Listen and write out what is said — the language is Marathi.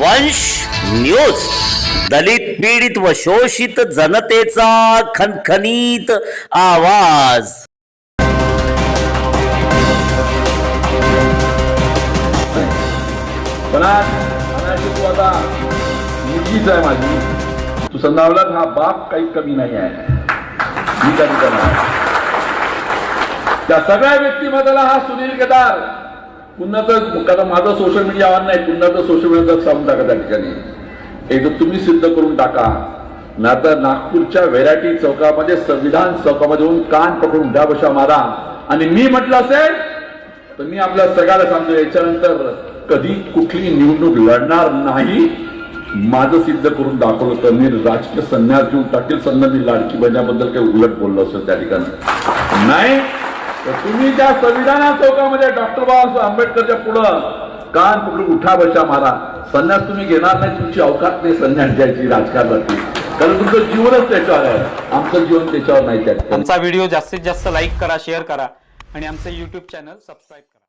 वंश न्यूज. दलित पीडित व शोषित जनतेचा खनखनीत आवाज. मुलगीच आहे माझी. तू संधावलाच हा बाप काही कमी नाही आहे. मी त्या सगळ्या व्यक्तिमत्वाला हा सुनील केदार पुन्हा तर कारण माझं सोशल मीडिया आव्हान नाही पुन्हा तर सोशल मीडियावर सांगून टाका त्या ठिकाणी. एकदा तुम्ही सिद्ध करून टाका. ना तर नागपूरच्या व्हेरायटी चौकामध्ये संविधान चौकामध्ये येऊन कान पकडून उड्या बशा मारा. आणि मी म्हटलं असेल तर मी आपल्या सगळ्याला सांगतो याच्यानंतर कधी कुठली निवडणूक लढणार नाही. माझं सिद्ध करून दाखवलं तर मी राजकीय संन्यास घेऊन टाकेल. संघ मी लाडकी बनण्याबद्दल काही उलट बोललो असेल त्या ठिकाणी. नाही तर तुम्ही त्या संविधाना चौकामध्ये डॉक्टर बाबासाहेब आंबेडकरच्या पुढं कान पकडून उठा बशा मारा. संन्यास तुम्ही घेणार नाही तुमची अवकात नाही संन्यास द्यायची राजकारणाची कारण तुमचं जीवनच त्याच्यावर आहे. आमचं जीवन त्याच्यावर नाही त्या आमचा व्हिडिओ जास्तीत जास्त लाईक करा शेअर करा आणि आमचं यूट्यूब चॅनल सबस्क्राईब करा.